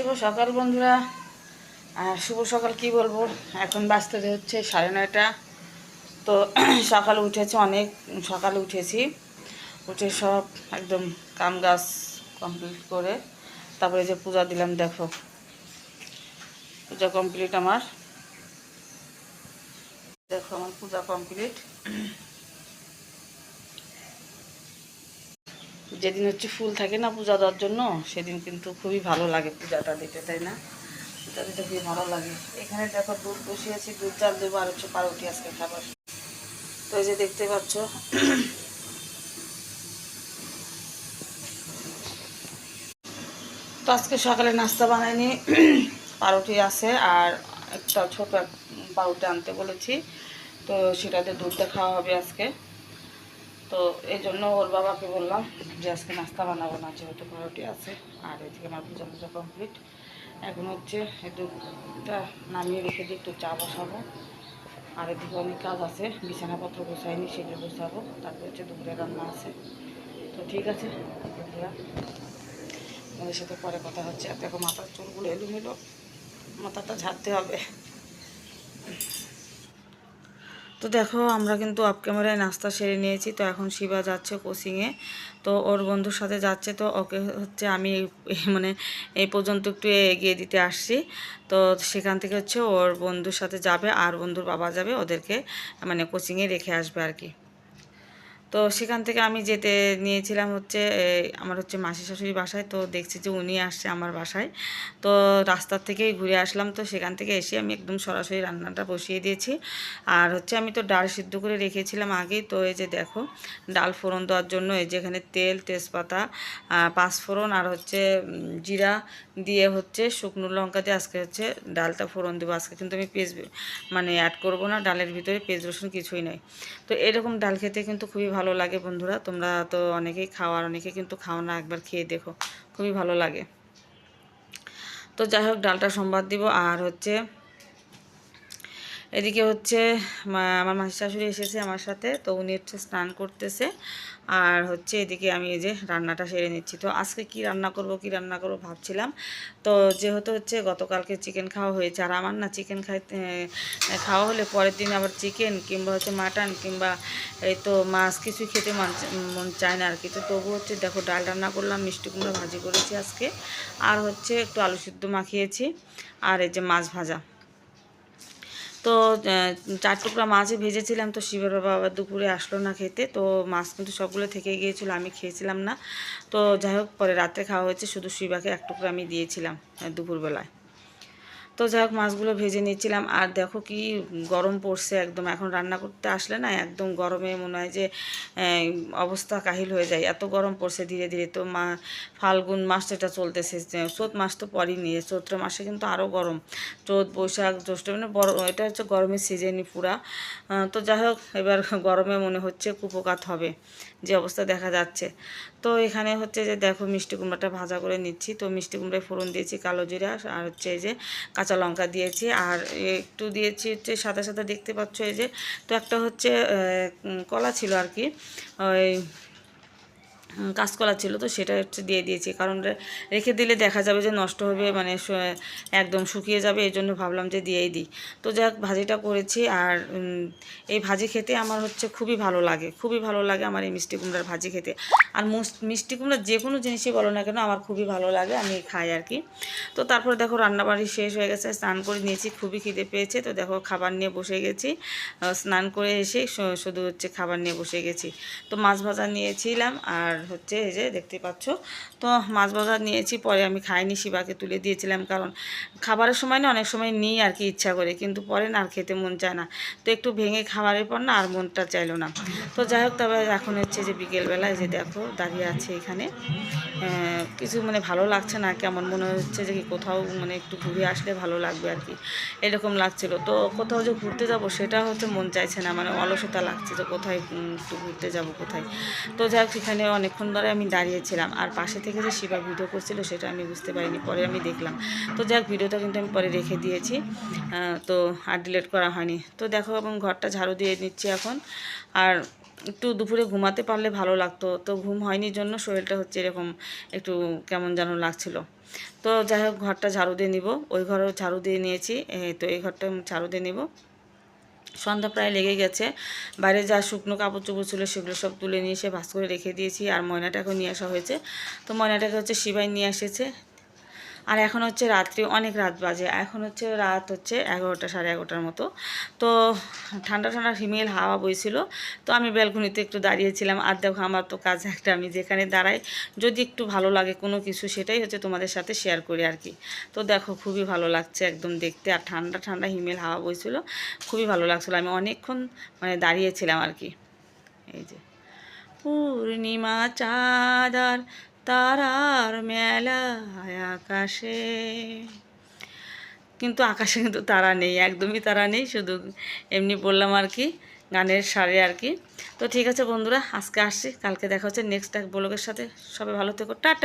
শুভ সকাল বন্ধুরা। আর শুভ সকাল কি বলব? এখন বাঁচতে হচ্ছে সাড়ে নয়টা। তো সকালে উঠেছি অনেক, সকালে উঠেছি। উঠে সব একদম কাম গাছ কমপ্লিট করে তারপরে যে পূজা দিলাম, দেখো। পূজা কমপ্লিট আমার। দেখো আমার পূজা কমপ্লিট যেদিন হচ্ছে ফুল থাকে না পূজা দেওয়ার জন্য, সেদিন কিন্তু খুবই ভালো লাগে পূজাটা দিতে, তাই না? পূজা দিতে খুবই ভালো লাগে। এখানে দেখো দুধ বসিয়েছি, দুধ চাল দেবো, আর হচ্ছে পাউরুটি আজকে খাবার তো এই যে দেখতে পাচ্ছ, তো আজকে সকালে নাস্তা বানাইনি, পাউরুটি আছে, আর একটা ছোট পাউরুটি আনতে বলেছি। তো সেটাতে দুধটা খাওয়া হবে আজকে। তো এই জন্য ওর বাবাকে বললাম যে আজকে নাস্তা বানাবো না, যেহেতু পাউরুটি আছে। আর এদিকে আমার পূজা কমপ্লিট এখন হচ্ছে দুধটা নামিয়ে রেখে দিয়ে একটু চা বসাবো। আর এদিকে অনেক কাজ আছে, বিছানাপত্র গোছাইনি সেগুলো গোছাবো। তারপর হচ্ছে দুপুরে রান্না আছে। তো ঠিক আছে আমাদের সাথে পরে কথা হচ্ছে। আর দেখো মাথার চুলগুলো এলোমেলো, মাথাটা ঝাড়তে হবে। তো দেখো, আমরা কিন্তু অফ ক্যামেরায় নাস্তা সেরে নিয়েছি। তো এখন শিবা যাচ্ছে কোচিংয়ে তো ওর বন্ধুর সাথে যাচ্ছে। তো ওকে হচ্ছে আমি মানে এই পর্যন্ত একটু এগিয়ে দিতে আসছি। তো সেখান থেকে হচ্ছে ওর বন্ধুর সাথে যাবে, আর বন্ধুর বাবা যাবে। ওদেরকে মানে কোচিংয়ে রেখে আসবে আর কি। তো সেখান থেকে আমি যেতে নিয়েছিলাম হচ্ছে আমার হচ্ছে মাসি শাশুড়ি বাসায়, তো দেখছি যে উনি আসছে আমার বাসায়। তো রাস্তার থেকেই ঘুরে আসলাম, তো সেখান থেকে এসে আমি একদম সরাসরি রান্নাটা বসিয়ে দিয়েছি। আর হচ্ছে আমি তো ডাল সিদ্ধ করে রেখেছিলাম আগেই তো এই যে দেখো, ডাল ফোড়ন দেওয়ার জন্য এই যে এখানে তেল, তেজপাতা পাঁচফোড়ন আর হচ্ছে জিরা দিয়ে হচ্ছে শুকনো লঙ্কা দিয়ে আজকে হচ্ছে ডালটা ফোড়ন দেবো। আজকে কিন্তু আমি পেঁয়াজ মানে অ্যাড করব না, ডালের ভিতরে পেঁয়াজ রসুন কিছুই নাই। তো এরকম ডাল খেতে কিন্তু খুবই ভালো লাগে বন্ধুরা। তোমরা তো অনেকেই খাও আর অনেকে কিন্তু খাও না, একবার খেয়ে দেখো। খুবই ভালো লাগে। তো যাই হোক, ডালটা সোমবার দিব। আর হচ্ছে এদিকে হচ্ছে আমার মাসি শাশুড়ি এসেছে আমার সাথে, তো উনি হচ্ছে স্নান করতেছে। আর হচ্ছে এদিকে আমি এই যে রান্নাটা সেরে নিচ্ছি। তো আজকে কি রান্না করব, কি রান্না করব ভাবছিলাম। তো যেহেতু হচ্ছে গতকালকে চিকেন খাওয়া হয়েছে, আর আমার না চিকেন খাইতে খাওয়া হলে পরের দিন আবার চিকেন কিংবা হচ্ছে মাটন কিংবা এই তো মাছ কিছু খেতে মন মন চায় না আর কি তো তবু হচ্ছে দেখো ডাল রান্না করলাম, মিষ্টি কুমড়া ভাজি করেছি আজকে। আর হচ্ছে একটু আলু সিদ্ধ মাখিয়েছি। আর এই যে মাছ ভাজা। তো চার টুকরা মাছই ভেজেছিলাম। তো শিবের বাবা আবার দুপুরে আসলো না খেতে। তো মাছ কিন্তু সবগুলো থেকে গিয়েছিল, আমি খেয়েছিলাম না। তো যাই হোক, পরে রাতে খাওয়া হয়েছে। শুধু শিবাকে এক টুকরা আমি দিয়েছিলাম দুপুরবেলায়। তো যাই হোক, মাছগুলো ভেজে নিয়েছিলাম আর দেখো কি গরম পড়ছে একদম। এখন রান্না করতে আসলে না একদম গরমে মনে হয় যে অবস্থা কাহিল হয়ে যায়। এত গরম পড়ছে ধীরে ধীরে। তো মা, ফাল্গুন মাস যেটা চলতেছে চৈত মাস তো পরই নিয়ে চৈত্র মাসে কিন্তু আরও গরম। চৈত, বৈশাখ, জ্যৈষ্ঠ মানে বড়, এটা হচ্ছে গরমের সিজনই পুরা। তো যাই হোক, এবার গরমে মনে হচ্ছে কুপোকাত হবে, যে অবস্থা দেখা যাচ্ছে। তো এখানে হচ্ছে যে, দেখো মিষ্টি কুমড়াটা ভাজা করে নিচ্ছি। তো মিষ্টি কুমড়ায় ফোড়ন দিয়েছি কালো জিরা, আর হচ্ছে এই যে কাঁচা লঙ্কা দিয়েছি আর একটু দিয়েছি হচ্ছে সাদা সাদা দেখতে পাচ্ছ এই যে, তো একটা হচ্ছে কলা ছিল আর কি, ওই কাঁচকলা ছিল, তো সেটা হচ্ছে দিয়ে দিয়েছি। কারণ রেখে দিলে দেখা যাবে যে নষ্ট হবে মানে একদম শুকিয়ে যাবে এই জন্য ভাবলাম যে দিয়েই দিই। তো যাক, ভাজিটা করেছি আর এই ভাজি খেতে আমার হচ্ছে খুবই ভালো লাগে, খুবই ভালো লাগে আমার এই মিষ্টি কুমড়ার ভাজি খেতে। আর মিষ্টি কুমড়ার যে কোনো জিনিসই বলো না কেন, আমার খুবই ভালো লাগে, আমি খাই আর কি। তো তারপরে দেখো রান্নাবাড়ি শেষ হয়ে গেছে, স্নান করে নিয়েছি, খুবই খিদে পেয়েছে, তো দেখো খাবার নিয়ে বসে গেছি। স্নান করে এসে শুধু হচ্ছে খাবার নিয়ে বসে গেছি। তো মাছ ভাজা নিয়েছিলাম আর হচ্ছে এই যে দেখতে পাচ্ছ। তো মাছ ভাজা নিয়েছি, পরে আমি খাইনি, শিবাকে তুলে দিয়েছিলাম কারণ খাবারের সময় না অনেক সময় নিই আর কি ইচ্ছা করে, কিন্তু পরে না আর খেতে মন চায় না। তো একটু ভেঙে খাবারের পর না আর মনটা চাইলো না। তো যাই হোক, তবে এখন হচ্ছে যে বিকেলবেলায় যে দেখো দাঁড়িয়ে আছে এখানে কিছু মানে ভালো লাগছে না, কেমন মনে হচ্ছে যে কোথাও মানে একটু ঘুরে আসলে ভালো লাগবে আর কি। এরকম লাগছিল। তো কোথাও যে ঘুরতে যাব সেটা হচ্ছে মন চাইছে না মানে অলসতা লাগছে যে কোথায় একটু ঘুরতে যাব কোথায়। তো যাই হোক এখানে অনেকক্ষণ ধরে আমি দাঁড়িয়েছিলাম আর পাশে থেকে যে শিবা ভিডিও করছিল সেটা আমি বুঝতে পারিনি, পরে আমি দেখলাম। তো যাই হোক ভিডিওটা কিন্তু আমি পরে রেখে দিয়েছি। তো আর ডিলেট করা হয়নি। তো দেখো, এবং ঘরটা ঝাড়ু দিয়ে নিচ্ছি এখন। আর একটু দুপুরে ঘুমাতে পারলে ভালো লাগতো। তো ঘুম হয়নি জন্য শরীরটা হচ্ছে এরকম একটু কেমন যেন লাগছিল। তো যাই হোক, ঘরটা ঝাড়ু দিয়ে নিব। ওই ঘরেও ঝাড়ু দিয়ে নিয়েছি। তো এই ঘরটা ঝাড়ু দিয়ে নিব। সন্ধ্যা প্রায় লেগে গেছে। বাইরে যা শুকনো কাপড় চোপড় ছিল সেগুলো সব তুলে নিয়ে এসে ভাস করে রেখে দিয়েছি। আর ময়নাটাকেও নিয়ে আসা হয়েছে। তো ময়নাটাকে হচ্ছে শিবাই নিয়ে এসেছে। আর এখন হচ্ছে রাত্রি, অনেক রাত বাজে। এখন হচ্ছে রাত হচ্ছে এগারোটা, সাড়ে এগারোটার মতো। তো ঠান্ডা ঠান্ডা হিমেল হাওয়া বইছিল। তো আমি ব্যালকনিতে একটু দাঁড়িয়েছিলাম। আর দেখো আমার তো কাজ একটা, আমি যেখানে দাঁড়াই, যদি একটু ভালো লাগে কোনো কিছু, সেটাই হচ্ছে তোমাদের সাথে শেয়ার করি আর কি। তো দেখো খুবই ভালো লাগছে একদম দেখতে। আর ঠান্ডা ঠান্ডা হিমেল হাওয়া বইছিল। খুবই ভালো লাগছিল। আমি অনেকক্ষণ মানে দাঁড়িয়েছিলাম আর কি। এই যে। পূর্ণিমা চাঁদ আর তারার মেলা আকাশে। কিন্তু আকাশে কিন্তু তারা নেই, একদমই তারা নেই, শুধু এমনি বললাম আর কি, গানের সারে আর কি। তো ঠিক আছে বন্ধুরা, আজকে আসছি, কালকে দেখা হচ্ছে নেক্সট এক ব্লগের সাথে। সবাই ভালো থেকো, টাটা।